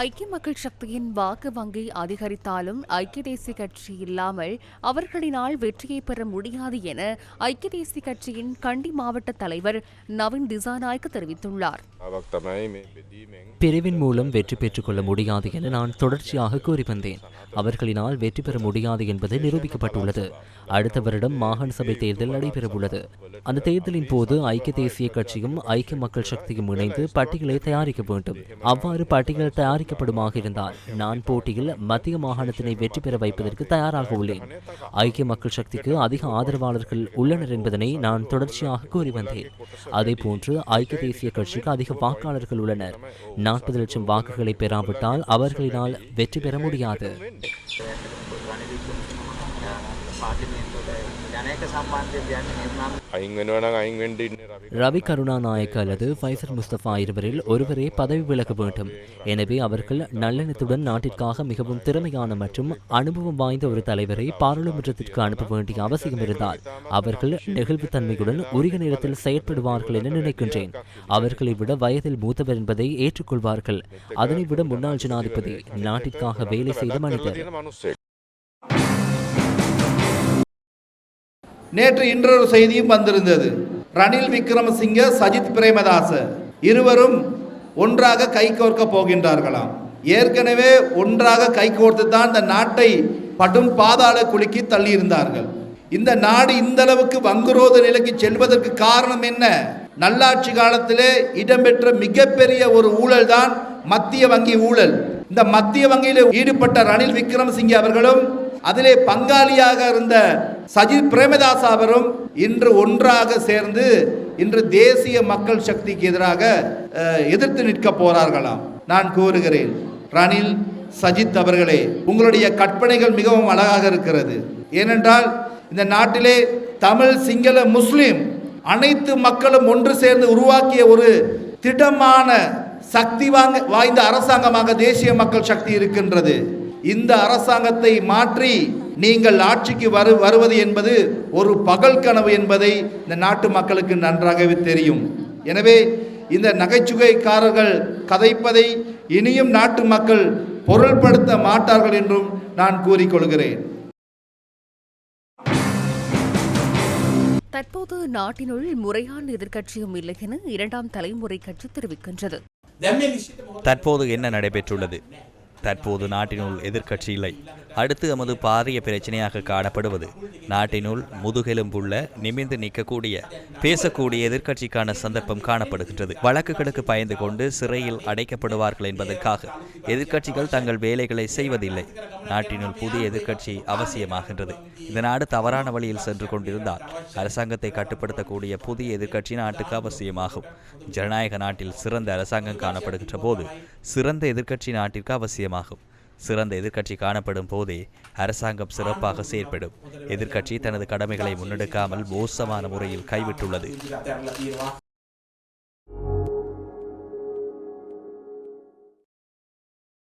ஐக்கிய மக்கள் சக்தியின் வாக்கு வங்கி அதிகரித்தாலும் ஐக்கிய தேசிய கட்சி இல்லாமல் அவர்களினால் வெற்றியை பெற முடியாது என ஐக்கிய தேசிய கட்சியின் கண்டி மாவட்ட தலைவர் நவீன் திசாநாயக் தெரிவித்துள்ளார். பிரிவின் மூலம் வெற்றி பெற்றுக் கொள்ள முடியாது என நான் தொடர்ச்சியாக கூறி வந்தேன் அவர்களினால் வெற்றி பெற முடியாது என்பது நிரூபிக்கப்பட்டுள்ளது. அடுத்த வருடம் மாகாண சபை தேர்தல் நடைபெறவுள்ளது. அந்த தேர்தலின் போது ஐக்கிய தேசிய கட்சியும் ஐக்கிய மக்கள் சக்தியும் இணைந்து பட்டியலை தயாரிக்க வேண்டும். அவ்வாறு பட்டியல் தயாரி அறிவிக்கப்படுமாக இருந்தால் நான் போட்டியில் மத்திய மாகாணத்தினை வெற்றி பெற வைப்பதற்கு தயாராக உள்ளேன். ஐக்கிய மக்கள் சக்திக்கு அதிக ஆதரவாளர்கள் உள்ளனர் என்பதனை நான் தொடர்ச்சியாக கூறி வந்தேன். அதே போன்று ஐக்கிய தேசிய கட்சிக்கு அதிக வாக்காளர்கள் உள்ளனர். நாற்பது லட்சம் வாக்குகளை பெறாவிட்டால் அவர்களினால் வெற்றி பெற முடியாது. පාර්ලිමේන්තුවට ජනක සම්බන්ධය කියන්නේ නිර්නාම අයින් වෙනවනම් අයින් වෙන්ඩ ඉන්න රවි ரவி கருணாநாயக்க அல்லது ஃபைசர் முஸ்தபா இருவரில் ஒருவரே பதவி விலக வேண்டும் எனவே அவர்கள் நல்லெண்ணத்துடன் நாட்டிற்காக மிகவும் திறமையான மற்றும் அனுபவம் வாய்ந்த ஒரு தலைவரை பாராளுமன்றத்திற்கு அனுப்ப வேண்டிய அவசியம் இருந்தால் அவர்கள் நெகிழ்வுத்தன்மையுடன் உரிய நேரத்தில் செயற்படுவார்கள் என நினைக்கின்றேன் அவர்களை விட வயதில் மூத்தவர் என்பதை ஏற்றுக்கொள்வார்கள் அதனை விட முன்னாள் ஜனாதிபதி நாட்டிற்காக வேலை செய்த மனிதர் நேற்று இன்றொரு செய்தியும் வந்திருந்தது. ரணில் விக்ரமசிங்க சஜித் பிரேமதாச இருவரும் ஒன்றாக கைகோர்க்க போகின்றார்களாம். ஏற்கனவே ஒன்றாக கைகோர்த்து தான் இந்த நாட்டை படும் பாதாள குலுக்கி தள்ளியிருந்தார்கள். இந்த நாடு இந்த அளவுக்கு வங்குரோத நிலைக்கு செல்வதற்கு காரணம் என்ன? நல்லாட்சி காலத்திலே இடம்பெற்ற மிகப்பெரிய ஒரு ஊழல் தான் மத்திய வங்கி ஊழல். இந்த மத்திய வங்கியில் ஈடுபட்ட ரணில் விக்ரமசிங்கே அவர்களும் அதிலே பங்காளியாக இருந்த சஜித் பிரேமதாஸ் அவரும் இன்று ஒன்றாக சேர்ந்து இன்று தேசிய மக்கள் சக்திக்கு எதிராக எதிர்த்து நிற்க போறார்களாம். நான் கூறுகிறேன் ரணில் சஜித் அவர்களே உங்களுடைய கற்பனைகள் மிகவும் அழகாக இருக்கிறது. ஏனென்றால் இந்த நாட்டிலே தமிழ் சிங்கள முஸ்லிம் அனைத்து மக்களும் ஒன்று சேர்ந்து உருவாக்கிய ஒரு திடமான சக்தி வாங்க வாய்ந்த அரசாங்கமாக தேசிய மக்கள் சக்தி இருக்கின்றது. இந்த அரசாங்கத்தை மாற்றி நீங்கள் ஆட்சிக்கு வரு வருவது என்பது ஒரு பகல் கனவு என்பதை இந்த நாட்டு மக்களுக்கு நன்றாகவே தெரியும். எனவே இந்த நகைச்சுவைக்காரர்கள் கதைப்பதை இனியும் நாட்டு மக்கள் பொருள்படுத்த மாட்டார்கள் என்றும் நான் கூறிக்கொள்கிறேன். தற்போது நாட்டினுள் முறையான எதிர்க்கட்சியும் இல்லை என இரண்டாம் தலைமுறை கட்சி தெரிவிக்கின்றது. தற்போது என்ன நடைபெற்றுள்ளது? தற்போது நாட்டினுள் எதிர்க்கட்சி இல்லை. அடுத்து எமது பாரிய பிரச்சனையாக காணப்படுவது. நாட்டினுள் முதுகெலும்புள்ள நிமிந்து நிற்கக்கூடிய பேசக்கூடிய எதிர்க்கட்சிக்கான சந்தர்ப்பம் காணப்படுகின்றது. வழக்குகளுக்கு பயந்து கொண்டு சிறையில் அடைக்கப்படுவார்கள் என்பதற்காக எதிர்க்கட்சிகள் தங்கள் வேலைகளை செய்வதில்லை. நாட்டினுள் புதிய எதிர்க்கட்சி அவசியமாகின்றது. இந்த நாடு தவறான வழியில் சென்று கொண்டிருந்தால் அரசாங்கத்தை கட்டுப்படுத்தக்கூடிய புதிய எதிர்க்கட்சி நாட்டுக்கு அவசியமாகும். ஜனநாயக நாட்டில் சிறந்த அரசாங்கம் காணப்படுகின்ற போது சிறந்த எதிர்க்கட்சி நாட்டிற்கு அவசியமாகும். சிறந்த எதிர்க்கட்சி காணப்படும் போதே அரசாங்கம் சிறப்பாக செயற்படும். எதிர்க்கட்சி தனது கடமைகளை முன்னெடுக்காமல் மோசமான முறையில் கைவிட்டுள்ளது.